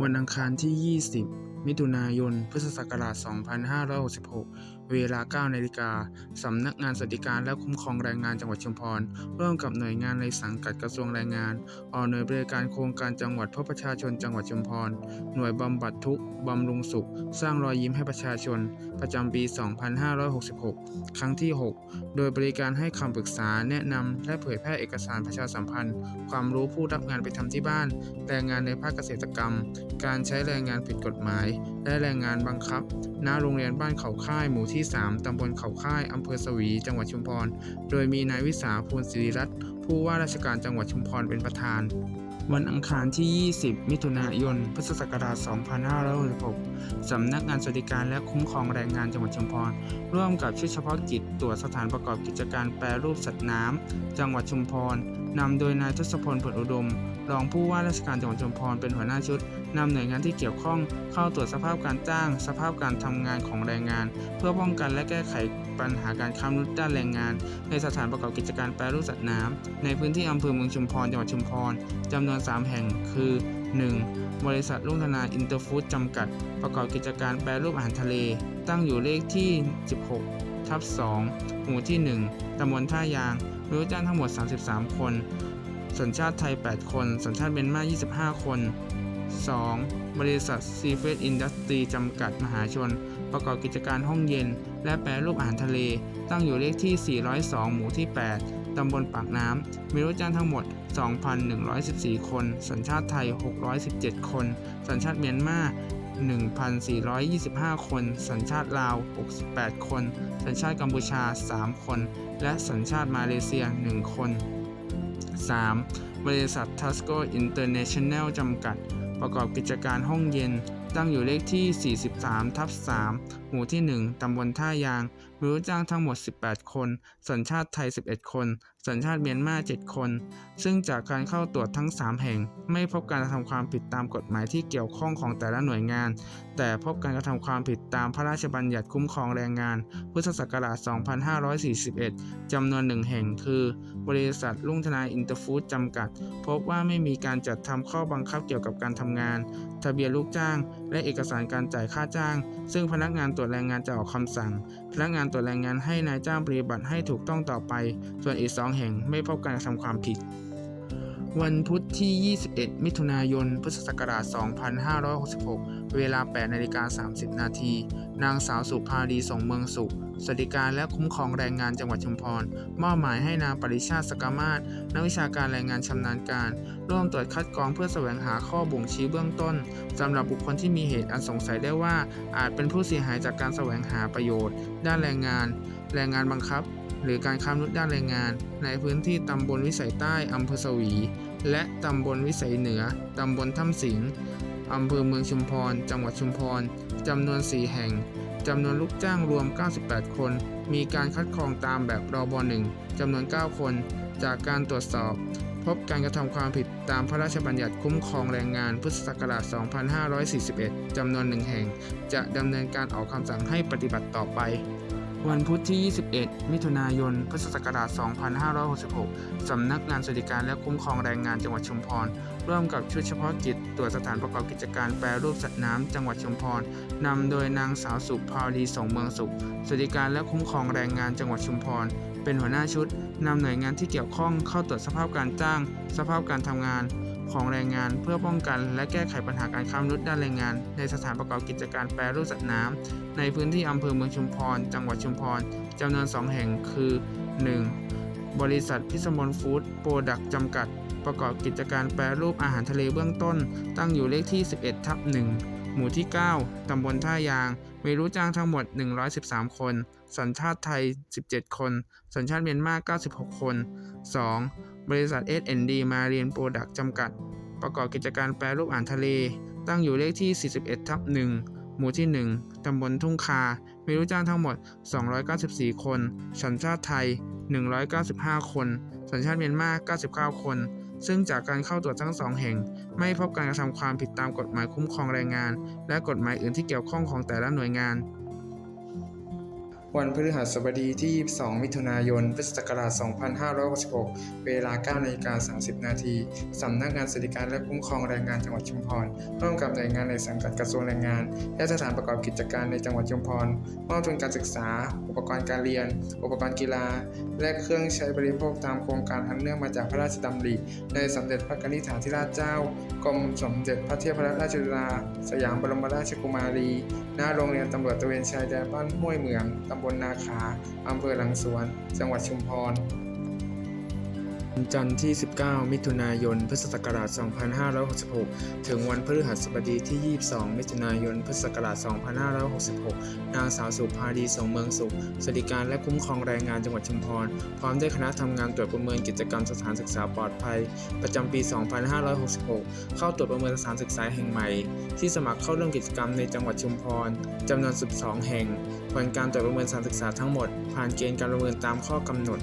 วันอังคารที่ 20 มิถุนายน พุทธศักราช 2566เวลา 9 นาฬิกา สำนักงานสวัสดิการและคุ้มครองแรงงานจังหวัดชุมพร ร่วมกับหน่วยงานในสังกัดกระทรวงแรงงาน ออกหน่วยบริการโครงการจังหวัดเพื่อประชาชนจังหวัดชุมพร หน่วยบำบัดทุกข์บำรุงสุข สร้างรอยยิ้มให้ประชาชน ประจำปี 2566 ครั้งที่ 6 โดยบริการให้คำปรึกษาแนะนำและเผยแพร่เอกสารประชาสัมพันธ์ ความรู้ผู้รับงานไปทำที่บ้าน แรงงานในภาคเกษตรกรรม การใช้แรงงานผิดกฎหมายและแรงงานบังคับ ณ โรงเรียนบ้านเขาค่ายหมู่ที่ 3 ตำบลเขาค่ายอำเภอสวี จังหวัดชุมพร โดยมีนายวิสาภูลศิริรัตน์ผู้ว่าราชการจังหวัดชุมพรเป็นประธาน วันอังคารที่ 20 มิถุนายน พุทธศักราช 2566 สำนักงานสวัสดิการและคุ้มครองแรงงานจังหวัดชุมพร ร่วมกับชุดเฉพาะกิจตรวจสถานประกอบกิจการแปรรูปสัตว์น้ำ จังหวัดชุมพร นำโดยนายทศพลผลอุดม รองผู้ว่าราชการจังหวัดชุมพรเป็นหัวหน้าชุด นำหน่วยงานที่เกี่ยวข้องเข้าตรวจสภาพการจ้าง สภาพการทำงานของแรงงาน เพื่อป้องกันและแก้ไขปัญหาการค้ามนุษย์ด้านแรงงาน ในสถานประกอบกิจการแปรรูปสัตว์น้ำในพื้นที่อำเภอเมืองชุมพรจังหวัดชุมพรจำนวน 3 แห่งคือ 1. บริษัทลุงธนาอินเตอร์ฟู้ดจำกัด ประกอบกิจการแปรรูปอาหารทะเล ตั้งอยู่เลขที่ 16 ทับ 2 หมู่ที่ 1 ตำบลท่ายางมีลูกจ้างทั้งหมด 33 คน สัญชาติไทย 8 คน สัญชาติเมียนมา 25 คน 2. บริษัทซีเฟสอินดัสตรีจำกัดมหาชน ประกอบกิจการห้องเย็น และแปรรูปอาหารทะเล ตั้งอยู่เลขที่ 402 หมู่ที่ 8 ตำบลปากน้ำ มีลูกจ้างทั้งหมด 2,114 คน สัญชาติไทย 617 คน สัญชาติเมียนมา1,425 คน สัญชาติลาว 68 คน สัญชาติกัมพูชา 3 คน และสัญชาติมาเลเซีย 1 คน 3. บริษัททัสโกอินเตอร์เนชั่นแนลจำกัด ประกอบกิจการห้องเย็น ตั้งอยู่เลขที่ 43 ทับ 3 หมู่ที่ 1 ตำบลท่ายาง มีลูกจ้างทั้งหมด 18 คน สัญชาติไทย 11 คน สัญชาติเมียนมา 7 คน ซึ่งจากการเข้าตรวจทั้ง 3 แห่ง ไม่พบการกระทำความผิดตามกฎหมายที่เกี่ยวข้องของแต่ละหน่วยงาน แต่พบการกระทำความผิดตามพระราชบัญญัติคุ้มครองแรงงาน พุทธศักราช 2541 จำนวนหนึ่งแห่งคือ บริษัทลุ่งธนาอินเตอร์ฟู้ดจำกัด พบว่าไม่มีการจัดทำข้อบังคับเกี่ยวกับการทำงาน ทะเบียนลูกจ้าง และเอกสารการจ่ายค่าจ้าง ซึ่งพนักงานตรวจแรงงานจะออกคำสั่ง พนักงานตรวจแรงงานให้นายจ้างปฏิบัติให้ถูกต้องต่อไป ส่วนอีกสองแห่งไม่พบการกระทำความผิด วันพุธที่ 21 มิถุนายน พุทธศักราช 2566 เวลา 8 นาฬิกา 30 นาที นางสาวสุภาดีส่งเมืองสุข สวัสดิการและคุ้มครองแรงงานจังหวัดชุมพร มอบหมายให้นางปริชาติสกามาศนักวิชาการแรงงานชำนาญการ ร่วมตรวจคัดกรองเพื่อแสวงหาข้อบ่งชี้เบื้องต้นสำหรับบุคคลที่มีเหตุอันสงสัยได้ว่า อาจเป็นผู้เสียหายจากการแสวงหาประโยชน์ ด้านแรงงาน แรงงานบังคับ หรือการค้ามนุษย์ด้านแรงงาน ในพื้นที่ตำบลวิสัยใต้อำเภอสวี และตำบลวิสัยเหนือตำบลถ้ำสิงห์อำเภอเมืองชุมพร จังหวัดชุมพรจำนวน 4 แห่ง จำนวนลูกจ้างรวม 98 คน มีการคัดกรองตามแบบรบ1จำนวน 9 คน จากการตรวจสอบ พบการกระทำความผิดตามพระราชบัญญัติคุ้มครองแรงงานพุทธศักราช 2541 จำนวนหนึ่งแห่ง จะดำเนินการออกคำสั่งให้ปฏิบัติต่อไป วันพุธที่ 21 มิถุนายน พุทธศักราช 2566 สำนักงานสวัสดิการและคุ้มครองแรงงานจังหวัดชุมพร ร่วมกับชุดเฉพาะกิจตรวจสถานประกอบกิจการแปรรูปสัตว์น้ำจังหวัดชุมพร นำโดยนางสาวสุภาวดีส่งเมืองสุข สวัสดิการและคุ้มครองแรงงานจังหวัดชุมพร เป็นหัวหน้าชุด นำหน่วยงานที่เกี่ยวข้องเข้าตรวจสภาพการจ้าง สภาพการทำงาน ของแรงงาน เพื่อป้องกัน และแก้ไขปัญหาการค้ามนุษย์ด้านแรงงาน ในสถานประกอบกิจการแปรรูปสัตว์น้ำในพื้นที่อำเภอเมืองชุมพร จังหวัดชุมพรจำนวน 2 แห่งคือ 1. บริษัทพิสมนฟู้ดโปรดักต์จำกัด ประกอบกิจการแปรรูปอาหารทะเลเบื้องต้น ตั้งอยู่เลขที่ 11ทับ1 หมู่ที่ 9 ตำบลท่ายาง มีรู้จ้างทั้งหมด 113 คน สัญชาติไทย 17 คน สัญชาติเมียนมา 96 คน 2. บริษัท S&D Marine Product จำกัด ประกอบกิจการแปรรูปอาหารทะเล ตั้งอยู่เลขที่ 41 ทับ 1 หมู่ที่ 1 ตำบลทุ่งคา มีลูกจ้างทั้งหมด 294 คน สัญชาติไทย 195 คน สัญชาติเมียนมา 99 คน ซึ่งจากการเข้าตรวจทั้งสองแห่ง ไม่พบการกระทำความผิดตามกฎหมายคุ้มครองแรงงาน และกฎหมายอื่นที่เกี่ยวข้องของแต่ละหน่วยงาน วันพฤหัสบดีที่ 22 มิถุนายน พุทธศักราช 2566 เวลา 9นาฬิกา30 นาที สำนักงานสวัสดิการและคุ้มครองแรงงานจังหวัดชุมพร ร่วมกับหน่วยงานในสังกัดกระทรวงแรงงาน และสถานประกอบกิจการในจังหวัดชุมพร มอบทุนการศึกษา อุปกรณ์การเรียน อุปกรณ์กีฬา และเครื่องใช้บริโภคตามโครงการอันเนื่องมาจากพระราชดำริในสมเด็จพระกนิษฐาธิราชเจ้า กรมสมเด็จพระเทพรัตนราชสุดาสยามบรมราชกุมารีหน้าโรงเรียนตำรวจตระเวนชายแดนบ้านห้วยเหมืองตำบลนาคาอำเภอหลังสวน จังหวัดชุมพร จันทร์ที่ 19 มิถุนายน พุทธศักราช 2566 ถึงวันพฤหัสบดีที่ 22 มิถุนายน พุทธศักราช 2566 นางสาวสุภาดีสงเมืองสุขสวัสดิการและคุ้มครองแรงงานจังหวัดชุมพร พร้อมด้วยคณะทำงานตรวจประเมินกิจกรรมสถานศึกษาปลอดภัย ประจำปี 2566 เข้าตรวจประเมินสถานศึกษาแห่งใหม่ ที่สมัครเข้าร่วมกิจกรรมในจังหวัดชุมพรจำนวน 12 แห่ง ผลการตรวจประเมินสถานศึกษาทั้งหมด ผ่านเกณฑ์การประเมินตามข้อกำหนด